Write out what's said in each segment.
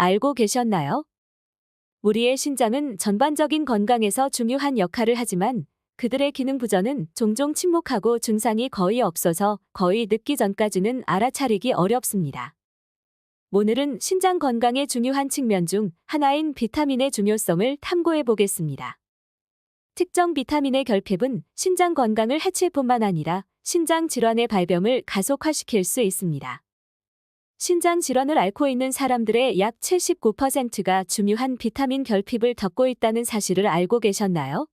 알고 계셨나요? 우리의 신장은 전반적인 건강에서 중요한 역할을 하지만 그들의 기능 부전은 종종 침묵하고 증상이 거의 없어서 거의 늙기 전까지는 알아차리기 어렵습니다. 오늘은 신장 건강의 중요한 측면 중 하나인 비타민의 중요성을 탐구해 보겠습니다. 특정 비타민의 결핍은 신장 건강을 해칠 뿐만 아니라 신장 질환의 발병을 가속화시킬 수 있습니다. 신장 질환을 앓고 있는 사람들의 약 79%가 중요한 비타민 결핍을 겪고 있다는 사실을 알고 계셨나요?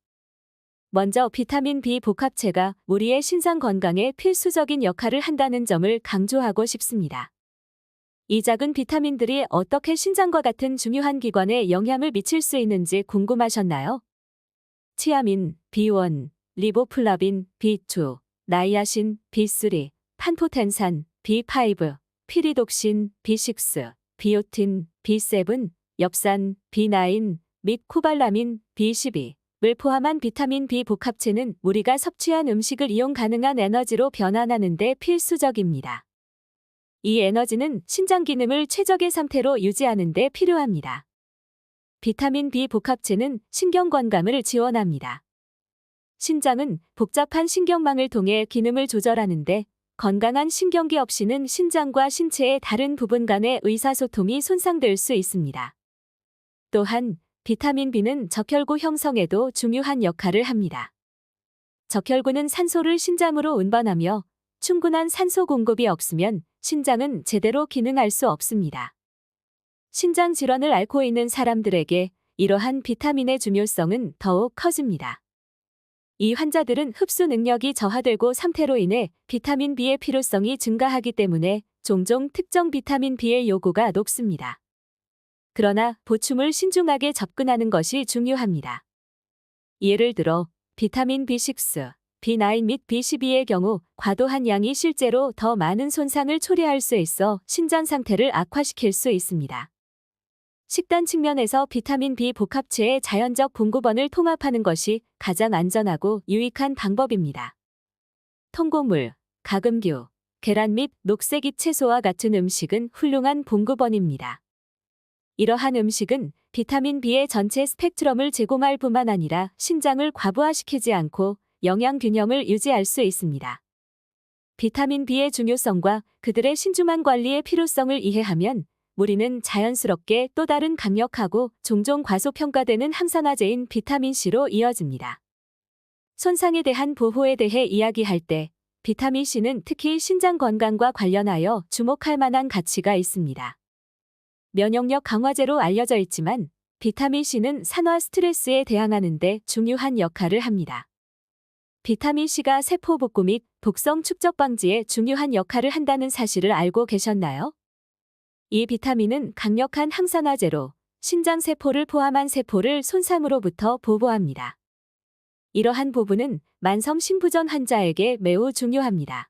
먼저 비타민 B 복합체가 우리의 신장 건강에 필수적인 역할을 한다는 점을 강조하고 싶습니다. 이 작은 비타민들이 어떻게 신장과 같은 중요한 기관에 영향을 미칠 수 있는지 궁금하셨나요? 치아민, B1, 리보플라빈, B2, 나이아신, B3, 판토텐산, B5, 피리독신, B6, 비오틴, B7, 엽산, B9 및 코발라민, B12, 을 포함한 비타민 B 복합체는 우리가 섭취한 음식을 이용 가능한 에너지로 변환하는 데 필수적입니다. 이 에너지는 신장 기능을 최적의 상태로 유지하는 데 필요합니다. 비타민 B 복합체는 신경 건강을 지원합니다. 신장은 복잡한 신경망을 통해 기능을 조절하는데 건강한 신경기 없이는 신장과 신체의 다른 부분 간의 의사소통이 손상될 수 있습니다. 또한 비타민 B는 적혈구 형성에도 중요한 역할을 합니다. 적혈구는 산소를 신장으로 운반하며 충분한 산소 공급이 없으면 신장은 제대로 기능할 수 없습니다. 신장 질환을 앓고 있는 사람들에게 이러한 비타민의 중요성은 더욱 커집니다. 이 환자들은 흡수 능력이 저하되고 상태로 인해 비타민 B의 필요성이 증가하기 때문에 종종 특정 비타민 B의 요구가 높습니다. 그러나 보충을 신중하게 접근하는 것이 중요합니다. 예를 들어 비타민 B6, B9 및 B12의 경우 과도한 양이 실제로 더 많은 손상을 초래할 수 있어 신장 상태를 악화시킬 수 있습니다. 식단 측면에서 비타민 B 복합체의 자연적 공급원을 통합하는 것이 가장 안전하고 유익한 방법입니다. 통곡물, 가금류, 계란 및 녹색잎 채소와 같은 음식은 훌륭한 공급원입니다. 이러한 음식은 비타민 B의 전체 스펙트럼을 제공할 뿐만 아니라 신장을 과부하시키지 않고 영양 균형을 유지할 수 있습니다. 비타민 B의 중요성과 그들의 신중한 관리의 필요성을 이해하면 우리는 자연스럽게 또 다른 강력하고 종종 과소평가되는 항산화제인 비타민 C로 이어집니다. 손상에 대한 보호에 대해 이야기할 때 비타민 C는 특히 신장 건강과 관련하여 주목할 만한 가치가 있습니다. 면역력 강화제로 알려져 있지만 비타민 C는 산화 스트레스에 대항하는 데 중요한 역할을 합니다. 비타민 C가 세포 복구 및 독성 축적 방지에 중요한 역할을 한다는 사실을 알고 계셨나요? 이 비타민은 강력한 항산화제로 신장 세포를 포함한 세포를 손상으로부터 보호합니다. 이러한 부분은 만성 신부전 환자에게 매우 중요합니다.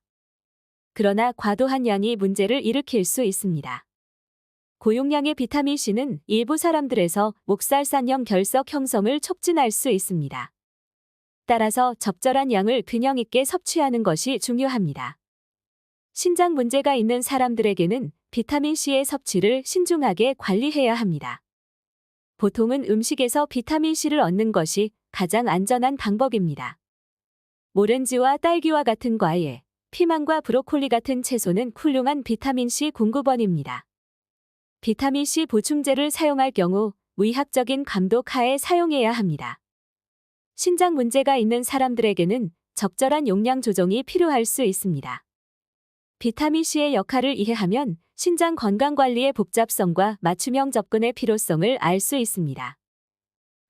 그러나 과도한 양이 문제를 일으킬 수 있습니다. 고용량의 비타민 C는 일부 사람들에서 목살산염 결석 형성을 촉진할 수 있습니다. 따라서 적절한 양을 균형 있게 섭취하는 것이 중요합니다. 신장 문제가 있는 사람들에게는 비타민 C의 섭취를 신중하게 관리해야 합니다. 보통은 음식에서 비타민 C를 얻는 것이 가장 안전한 방법입니다. 오렌지와 딸기와 같은 과일, 피망과 브로콜리 같은 채소는 훌륭한 비타민 C 공급원입니다. 비타민C 보충제를 사용할 경우 의학적인 감독 하에 사용해야 합니다. 신장 문제가 있는 사람들에게는 적절한 용량 조정이 필요할 수 있습니다. 비타민C의 역할을 이해하면 신장 건강 관리의 복잡성과 맞춤형 접근의 필요성을 알 수 있습니다.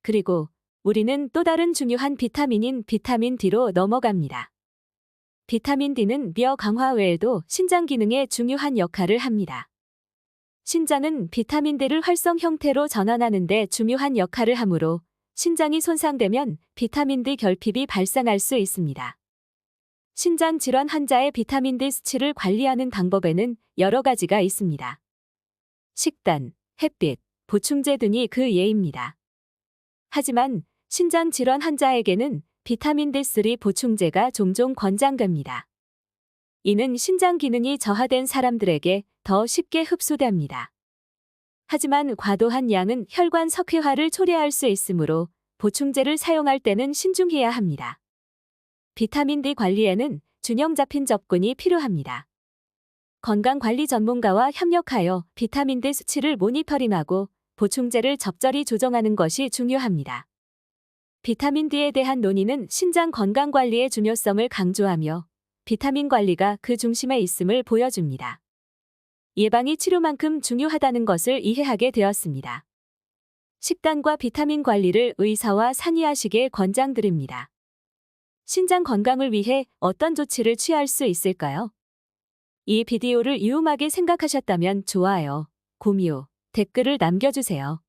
그리고 우리는 또 다른 중요한 비타민인 비타민 D로 넘어갑니다. 비타민 D는 뼈 강화 외에도 신장 기능에 중요한 역할을 합니다. 신장은 비타민 D를 활성 형태로 전환하는 데 중요한 역할을 하므로 신장이 손상되면 비타민 D 결핍이 발생할 수 있습니다. 신장 질환 환자의 비타민 D 수치를 관리하는 방법에는 여러 가지가 있습니다. 식단, 햇빛, 보충제 등이 그 예입니다. 하지만 신장 질환 환자에게는 비타민 D3 보충제가 종종 권장됩니다. 이는 신장 기능이 저하된 사람들에게 더 쉽게 흡수됩니다. 하지만 과도한 양은 혈관 석회화를 초래할 수 있으므로 보충제를 사용할 때는 신중해야 합니다. 비타민 D 관리에는 균형 잡힌 접근이 필요합니다. 건강관리 전문가와 협력하여 비타민 D 수치를 모니터링하고 보충제를 적절히 조정하는 것이 중요합니다. 비타민 D에 대한 논의는 신장 건강 관리의 중요성을 강조하며 비타민 관리가 그 중심에 있음을 보여줍니다. 예방이 치료만큼 중요하다는 것을 이해하게 되었습니다. 식단과 비타민 관리를 의사와 상의하시길 권장드립니다. 신장 건강을 위해 어떤 조치를 취할 수 있을까요? 이 비디오를 유용하게 생각하셨다면 좋아요, 공유, 댓글을 남겨주세요.